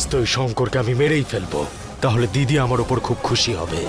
আজ তো ওই শঙ্করকে আমি মেরেই ফেলব। তাহলে দিদি আমার ওপর খুব খুশি হবে।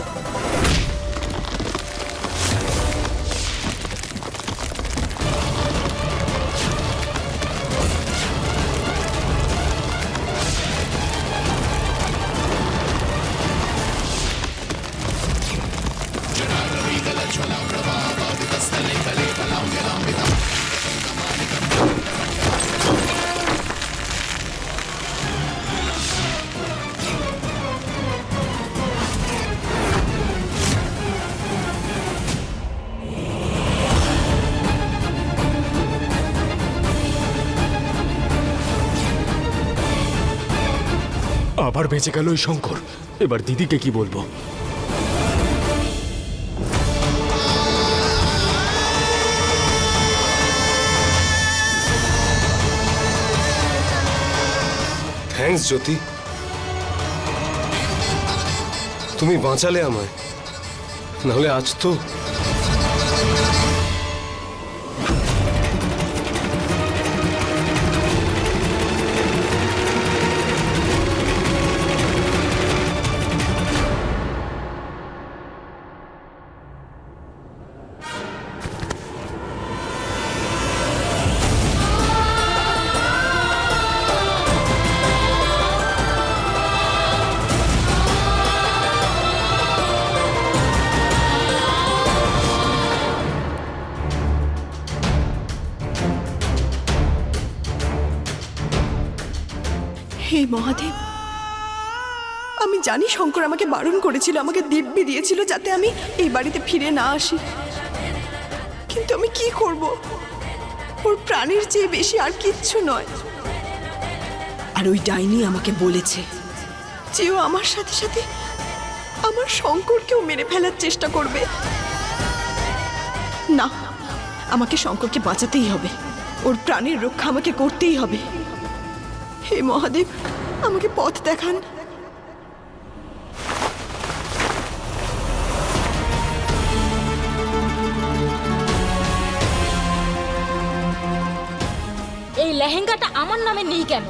আবার বেঁচে গেল ওই শঙ্কর। এবার দিদিকে কি বলব? থ্যাঙ্কস জ্যোতি তুমি বাঁচালে আমায়। নাহলে আজ তো হে মহাদেব, আমি জানি শঙ্কর আমাকে বারণ করেছিল, আমাকে দিব্যি দিয়েছিল যাতে আমি এই বাড়িতে ফিরে না আসি। কিন্তু আমি কি করব? ওর প্রাণের চেয়ে বেশি আর কিচ্ছু নয়। আর ওই ডাইনি আমাকে বলেছে যে ও আমার সাথে সাথে আমার শঙ্করকেও মেরে ফেলার চেষ্টা করবে। না, আমাকে শঙ্করকে বাঁচাতেই হবে। ওর প্রাণের রক্ষা আমাকে করতেই হবে। হে মহাদেব, আমাকে পথ দেখান। এই লেহেঙ্গাটা আমার নামে নেই কেন?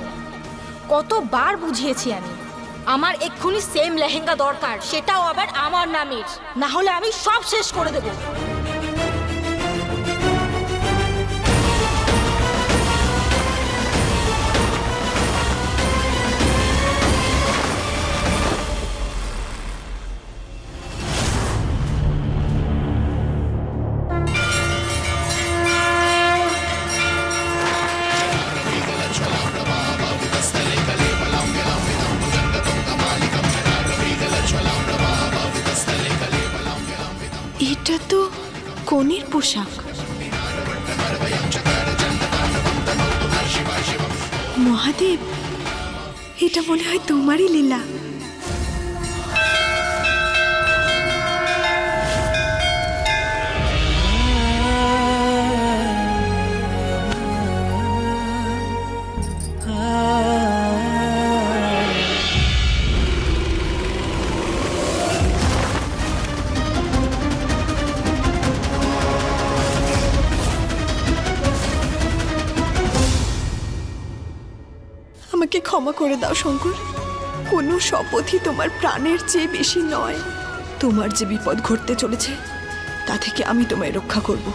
কতবার বুঝিয়েছি আমি। আমার এক্ষুনি সেম লেহেঙ্গা দরকার, সেটাও আবার আমার নামের। না হলে আমি সব শেষ করে দেব। এটা তো কনের পোশাক। মহাদেব এটা মনে হয় তোমারই লীলা। করে দাও, শঙ্কর। কোনো শপথই তোমার প্রাণের চেয়ে বেশি নয়। তোমার যে বিপদ ঘটতে চলেছে, তা থেকে আমি তোমায় রক্ষা করব।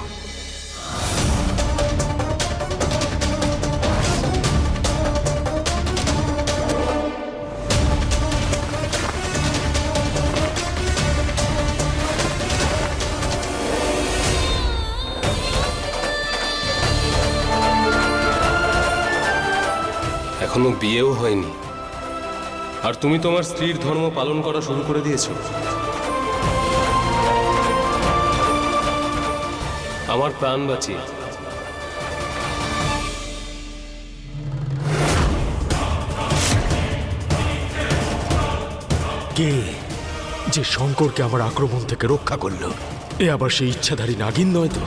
বিয়েও হয়নি। আর তুমি তোমার স্ত্রীর ধর্ম পালন করা শুরু করে দিয়েছ। আমার প্রাণ বাঁচিয়ে। কে যে শঙ্করকে আমার আক্রমণ থেকে রক্ষা করল? এ আবার সেই ইচ্ছাধারী নাগিন নয় তো?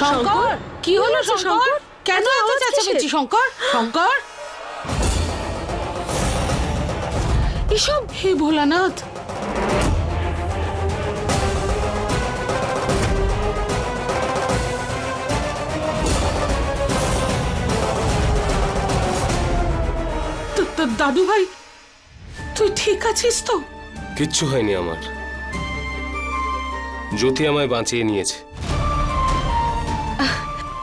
শঙ্কর? কি হলো শঙ্কর? কেন আওয়াজ চেঁচামেচি শঙ্কর? শঙ্কর? এসব হে ভোলানাথ। দাদু ভাই তুই ঠিক আছিস তো? কিচ্ছু হয়নি আমার। জ্যোতি আমায় বাঁচিয়ে নিয়েছে।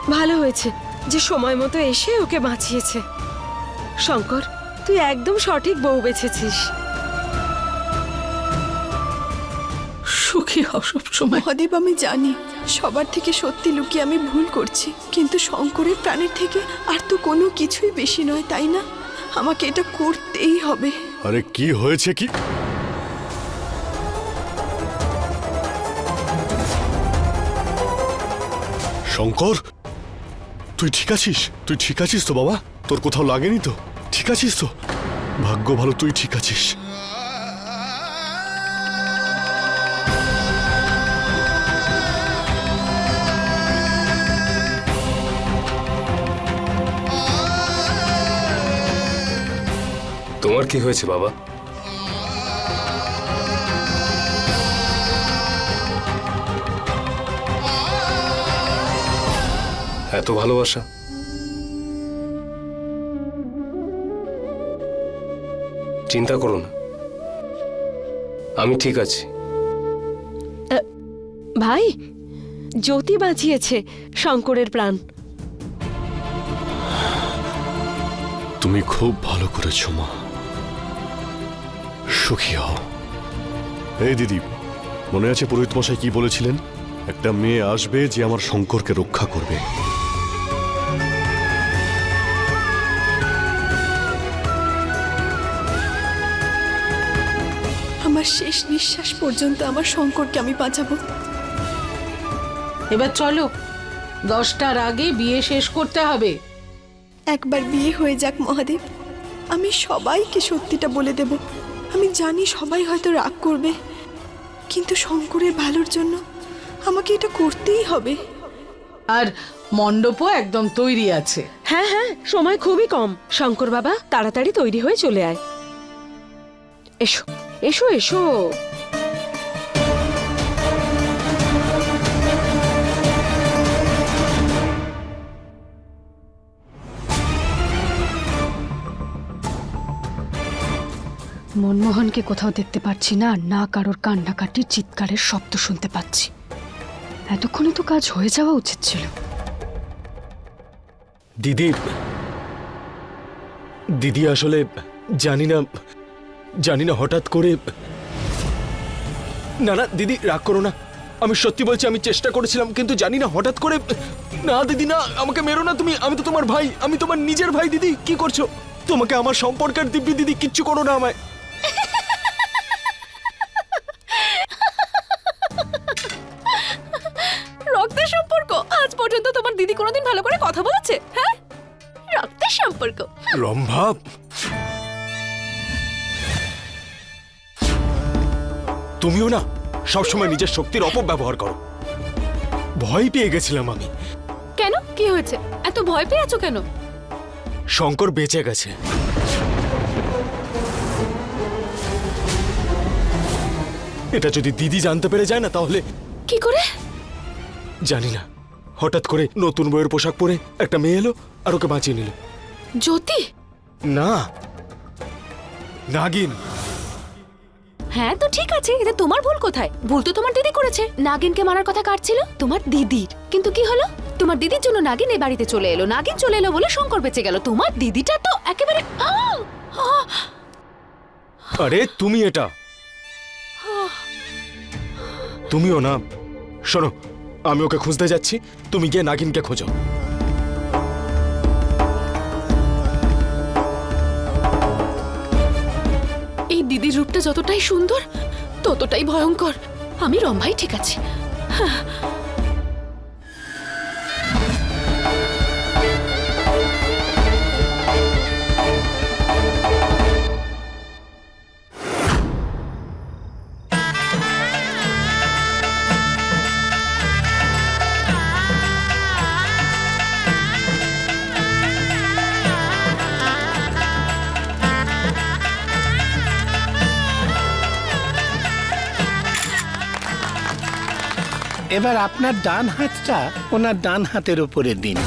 ভালো হয়েছে। যে সময় মতো এসে ওকে বাঁচিয়েছে। শঙ্কর তুই একদম সঠিক বউ বেছেছিস। সুখী হও সব সময়। মহাদেব আমি জানি সবার থেকে সত্যি লুকিয়ে আমি ভুল করছি কিন্তু শঙ্করের প্রাণের থেকে আর তো কোনো কিছুই বেশি নয় তাই না? আমাকে এটা করতেই হবে। আরে কি হয়েছে কি? শঙ্কর, তুই ঠিক আছিস? তুই ঠিক আছিস তো বাবা? তোর কোথাও লাগেনি তো? ঠিক আছিস তো? ভাগ্য ভালো, তুই ঠিক আছিস। তোমার কি হয়েছে বাবা? এত ভালোবাসা। চিন্তা করো না। আমি ঠিক আছি। ভাই জ্যোতি বাঁচিয়েছে শঙ্করের প্রাণ। তুমি খুব ভালো করেছ মা। সুখী হও। এই দিদি মনে আছে পুরোহিত মশাই কি বলেছিলেন? একটা মেয়ে আসবে যে আমার শঙ্করকে রক্ষা করবে। আমার শেষ নিঃশ্বাস পর্যন্ত আমার শঙ্করকে আমি বাঁচাবো। এবার চলো দশটার আগে বিয়ে শেষ করতে হবে। একবার বিয়ে হয়ে যাক মহাদেব। আমি সবাইকে সত্যিটা বলে দেব। আমি জানি সবাই হয়তো রাগ করবে কিন্তু শঙ্করের ভালোর জন্য আমাকে এটা করতেই হবে। আর মণ্ডপও একদম তৈরি আছে। হ্যাঁ হ্যাঁ সময় খুবই কম। শঙ্কর বাবা তাড়াতাড়ি তৈরি হয়ে চলে আয়। এসো। এসো এসো। মনমোহনকে কোথাও দেখতে পাচ্ছি না না কারোর কান্নাকাটির চিৎকারের শব্দ শুনতে পাচ্ছি। এতক্ষণে তো কাজ হয়ে যাওয়া উচিত ছিল। দিদি দিদি আসলে জানি না জানি না হঠাৎ করে না না দিদি রাগ করো না। আমি সত্যি বলছি আমি চেষ্টা করেছিলাম কিন্তু জানি না হঠাৎ করে না দিদি না আমাকে মেরো না তুমি আমি তো তোমার ভাই আমি তোমার নিজের ভাই দিদি কি করছ? তোমাকে আমার সম্পর্কের দিব্যি দিদি কিচ্ছু করো না আমায়। রক্তের সম্পর্ক? আজ পর্যন্ত তোমার দিদি কোনোদিন ভালো করে কথা বলেছে হ্যাঁ? রক্তের সম্পর্ক? রম্ভা তুমিও না সবসময় নিজের শক্তির অপব্যবহার করো। ভয় পেয়ে গেছিলাম আমি। কেন? কি হয়েছে? এত ভয় পেয়ে আছো কেন? শঙ্কর বেঁচে গেছে। এটা যদি দিদি জানতে পেরে যায় না তাহলে কি করে? জানি না। হঠাৎ করে নতুন বইয়ের পোশাক পরে একটা মেয়ে এলো আর ওকে বাঁচিয়ে নিল। জ্যোতি? না। নাগিন। হ্যাঁ তো ঠিক আছে এতে তোমার ভুল কোথায়? ভুল তো তোমার দিদি করেছে। নাগিনকে মারার কথা কার ছিল? তোমার দিদির। কিন্তু কি হলো? তোমার দিদির জন্য নাগিন এই বাড়িতে চলে এলো। নাগিন চলে এলো বলে শঙ্কর বেঁচে গেল। তোমার দিদিটা তো একেবারে! আরে, তুমি এটা। তুমিও না। শোনো, আমি ওকে খুঁজতে যাচ্ছি। তুমি গিয়ে নাগিনকে খোঁজো। দিদির রূপটা যতটাই সুন্দর ততটাই ভয়ঙ্কর। আমি রম্ভাই ঠিক আছে। এবার আপনার ডান হাতটা ওনার ডান হাতের উপরে দিন।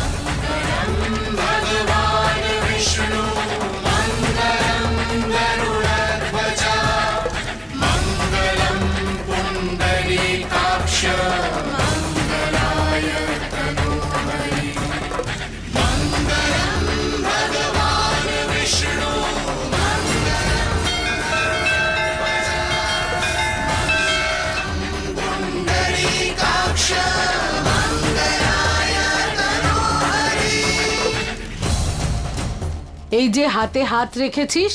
এই যে হাতে হাত রেখেছিস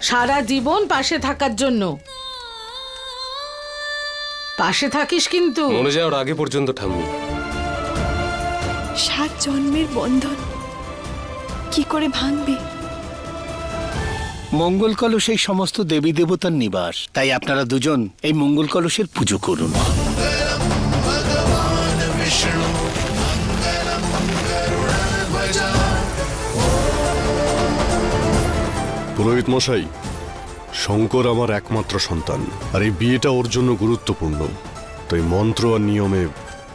সারা জীবন পাশে থাকার জন্য। পাশে থাকিস কিন্তু। মরে যাওয়ার আগে পর্যন্ত ঠাম্মি। সাত জন্মের বন্ধন কি করে ভাঙবে? মঙ্গল কলস এই সমস্ত দেবী দেবতার নিবাস তাই আপনারা দুজন এই মঙ্গল কলসের পুজো করুন। পুরোহিত মশাই, শঙ্কর আমার একমাত্র সন্তান, আর এই বিয়েটা ওর জন্য গুরুত্বপূর্ণ। তাই মন্ত্র আর নিয়মে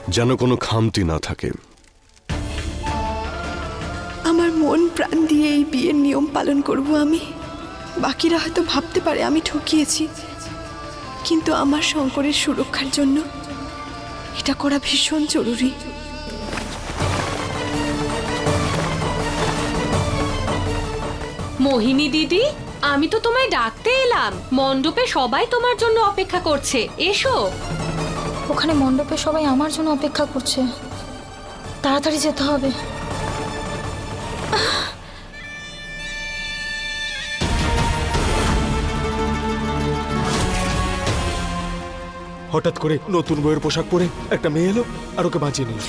যেন কোনো খামতি না থাকে। আমার মন প্রাণ দিয়ে এই বিয়ের নিয়ম পালন করব আমি। বাকিরা হয়তো ভাবতে পারে আমি ঠকিয়েছি। কিন্তু আমার শঙ্করের সুরক্ষার জন্য এটা করা ভীষণ জরুরি। মোহিনী দিদি আমি তো তোমায় ডাকতে এলাম। মণ্ডপে সবাই তোমার জন্য অপেক্ষা করছে। এসো। ওখানে মণ্ডপে সবাই আমার জন্য অপেক্ষা করছে। তাড়াতাড়ি যেতে হবে। হঠাৎ করে নতুন বইয়ের পোশাক পরে একটা মেয়ে এলো আর ওকে বাঁচিয়ে নিল।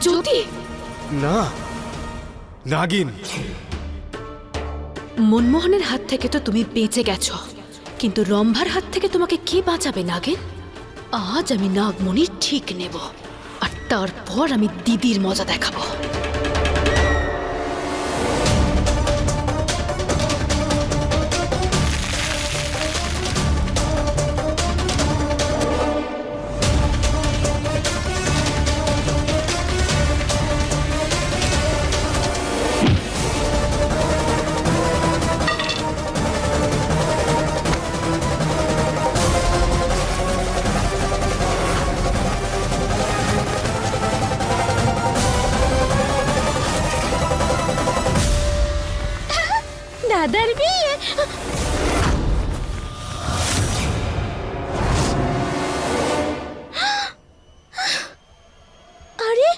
জ্যোতি! না নাগিন। মনমোহনের হাত থেকে তো তুমি বেঁচে গেছো। কিন্তু রম্ভার হাত থেকে তোমাকে কে বাঁচাবে, নাগেন? আজ আমি নাগমণি ঠিক নেব, আর তারপর আমি দিদির মজা দেখাবো। দাদার বিয়ে। আরে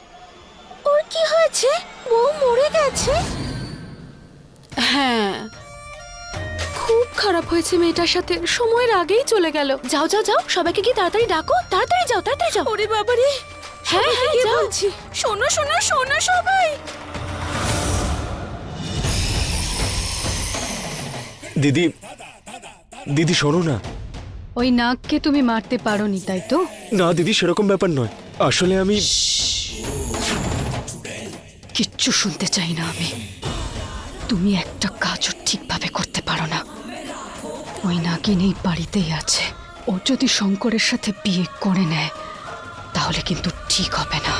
ওর কি হয়েছে? বউ মরে গেছে? হ্যাঁ। খুব খারাপ হয়েছে মেয়েটার সাথে। সময়ের আগেই চলে গেল। যাও যাও যাও। সবাইকে কি তাড়াতাড়ি ডাকো। তাড়াতাড়ি যাও তাড়াতাড়ি যাও। ওরে বাবারে হ্যাঁ হ্যাঁ যাও। শোনো শোনো শোনো সবাই। দিদি দিদি শোনো না। ওই নাককে তুমি মারতে পারোনি তাই তো? না দিদি সেরকম ব্যাপার নয়। আসলে আমি কিচ্ছু শুনতে চাই না আমি। তুমি একটা কাজও ঠিকভাবে করতে পারো না। ওই নাগিন এই বাড়িতেই আছে। ও যদি শঙ্করের সাথে বিয়ে করে নেয় তাহলে কিন্তু ঠিক হবে না।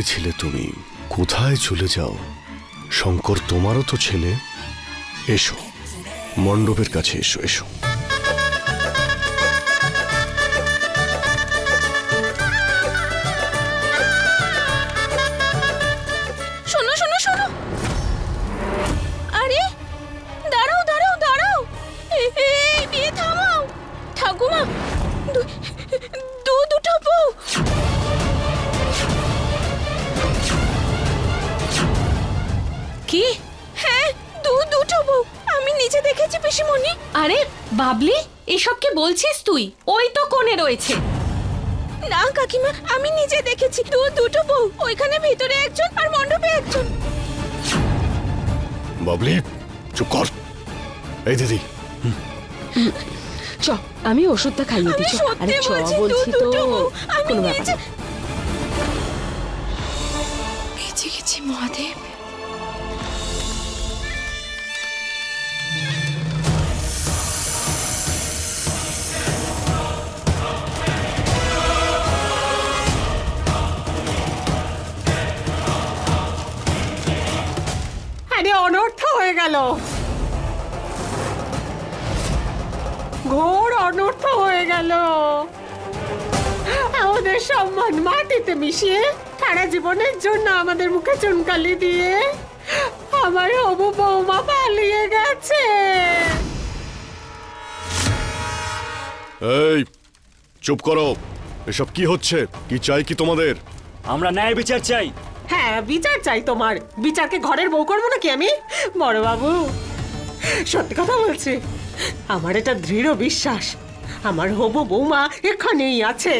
কোথায় ছিলে তুমি? কোথায় চলে যাও? শঙ্কর, তোমারও তো ছেলে। এসো, মণ্ডপের কাছে এসো এসো। তুই ওই তো কোণে রয়েছে। না কাকিমা আমি নিজে দেখেছি। দু দুটো বউ ওইখানে ভিতরে একজন আর মণ্ডপে একজন। বাবলি চুপ কর। এই দিদি। চ আমি ওষুধটা খাইয়ে দিচ্ছি। আরে চ বলছি তো আমি কোনো ব্যাপার নিজে না। বেঁচে গেছি মহাদেব। গেল। ঘোর অনর্থ হয়ে গেল। আমাদের সম্মান মাটিতে মিশিয়ে সারা জীবনের জন্য আমাদের মুখে চুনকালি দিয়ে আমার হবু বৌমা পালিয়ে গেছে। এই চুপ করো। এসব কি হচ্ছে? কি চাই কি তোমাদের? আমরা ন্যায় বিচার চাই। হ্যাঁ বিচার চাই তোমার। বিচারকে ঘরের বউ করব নাকি আমি? বড় বাবু সত্যি কথা বলছি আমার এটা দৃঢ় বিশ্বাস। আমার হবু বৌমা এখানেই আছে।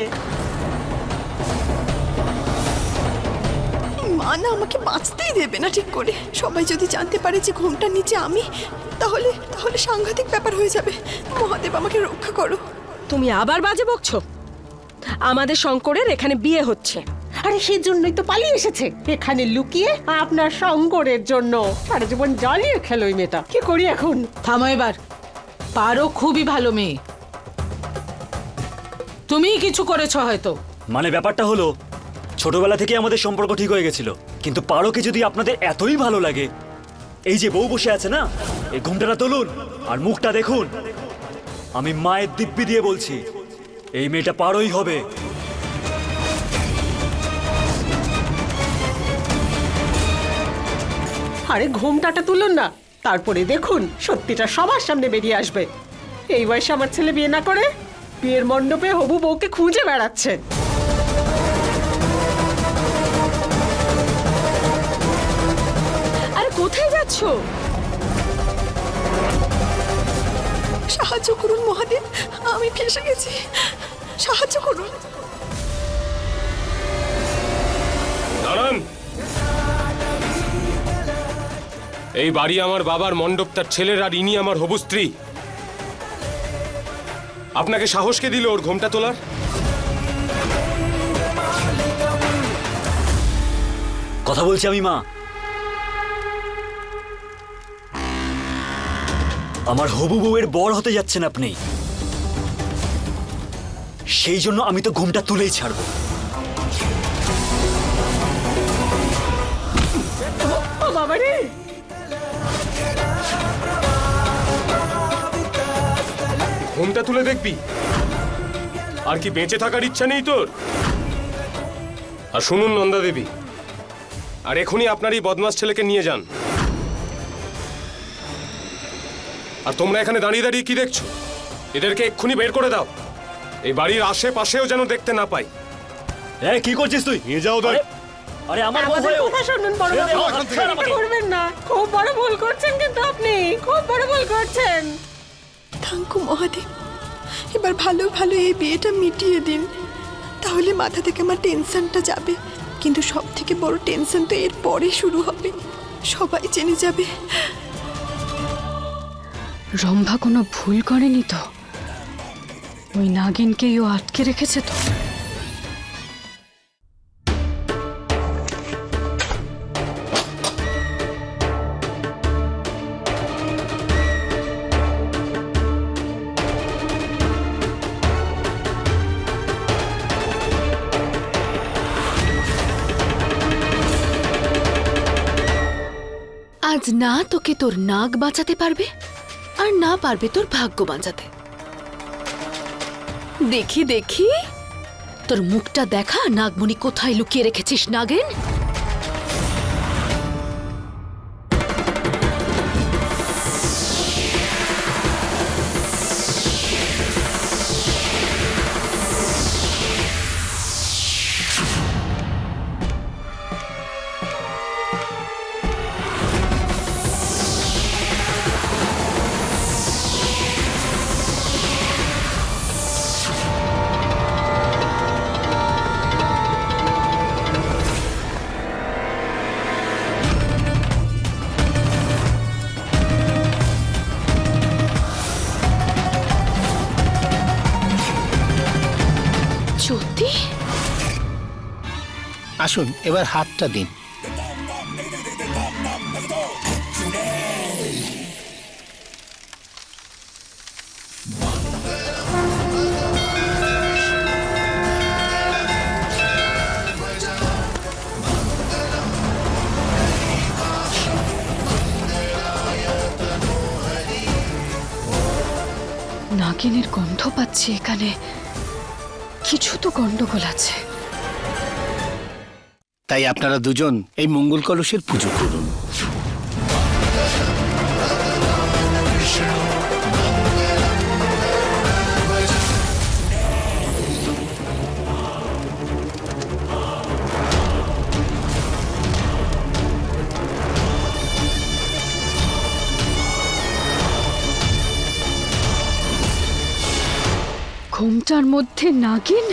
মা না আমাকে বাঁচতেই দেবে না ঠিক করে। সবাই যদি জানতে পারে যে ঘুমটার নিচে আমি তাহলে তাহলে সাংঘাতিক ব্যাপার হয়ে যাবে। মহাদেব আমাকে রক্ষা করো। তুমি আবার বাজে বকছো? আমাদের শঙ্করের এখানে বিয়ে হচ্ছে। আরে সেই জন্যই তো পালিয়ে এসেছে। এখানে লুকিয়ে আপনার শঙ্করের জন্য সারা জীবন জ্বালিয়ে খেলো ওই মেয়েটা। কি করি এখন? থামো এবার। পারো খুবই ভালো মেয়ে। তুমিই কিছু করেছ হয়তো। মানে ব্যাপারটা হলো ছোটবেলা থেকে আমাদের সম্পর্ক ঠিক হয়ে গেছিল কিন্তু পারোকে যদি আপনাদের এতই ভালো লাগে? এই যে বউ বসে আছে না এই ঘুমটাটা তুলুন আর মুখটা দেখুন। আমি মায়ের দিব্যি দিয়ে বলছি এই মেয়েটা পারোই হবে। আরে ঘুমটাটা তুলুন না। তারপরে দেখুন সত্যিটা সবার সামনে বেরিয়ে আসবে। এই বয়সে আমার ছেলে বিয়ে না করে বিয়ের মণ্ডপে হবু বউকে খুঁজে বেড়াচ্ছে। আরে কোথায় যাচ্ছো? সাহায্য করুন মহাদেব আমি ফেসে গেছি। সাহায্য করুন। দাঁড়ান। এই বাড়ি আমার বাবার মণ্ডপ তার ছেলের আর ইনি আমার হবু স্ত্রী। আপনাকে সাহসকে দিল ওর ঘোমটা তোলার? কথা বলছি আমি মা। আমার হবু বউয়ের বর হতে যাচ্ছেন আপনি। সেই জন্য আমি তো ঘুমটা তুলেই ছাড়বো। বাবা রে ঘোমটা তুলে দেখবি। আর কি বেঁচে থাকার ইচ্ছা নেই তোর? আর শুনুন নন্দা দেবী আর এখনই আপনার এই বদমাস ছেলেকে নিয়ে যান। আর তোমরা এখানে দাঁড়িয়ে দাঁড়িয়ে কি দেখছ? এদেরকে এক্ষুনি বের করে দাও। এই বাড়ির আশেপাশেও যেন দেখতে না পাই। হ্যাঁ কি করছিস তুই? নিয়ে যাও দেখ আরে, আমার আমাদের কথা শুনুন বড় বাবু। করবেন না। খুব বড় ভুল করছেন কিন্তু আপনি। খুব বড় ভুল করছেন। থাঙ্কু মহাদেব, এবার ভালো ভালো এই বিয়েটা মিটিয়ে দিন। তাহলে মাথা থেকে আমার টেনশনটা যাবে, কিন্তু সব থেকে বড় টেনশন তো এর পরে শুরু হবে। সবাই জেনে যাবে। রম্ভা কোনো ভুল করেনি তো? ওই নাগিনকেই ও আটকে রেখেছে তো? আজ না তোকে তোর নাক বাঁচাতে পারবে, আর না পারবে তোর ভাগ্য বাঁচাতে। দেখি দেখি। তোর মুখটা দেখা, নাগমণি কোথায় লুকিয়ে রেখেছিস, নাগেন? আসুন এবার হাতটা দিন। নাগিনের গন্ধ পাচ্ছি এখানে। কিছু তো গন্ডগোল আছে। তাই আপনারা দুজন এই মঙ্গল কলসের পুজো করুন। ঘুমটার মধ্যে নাগিন?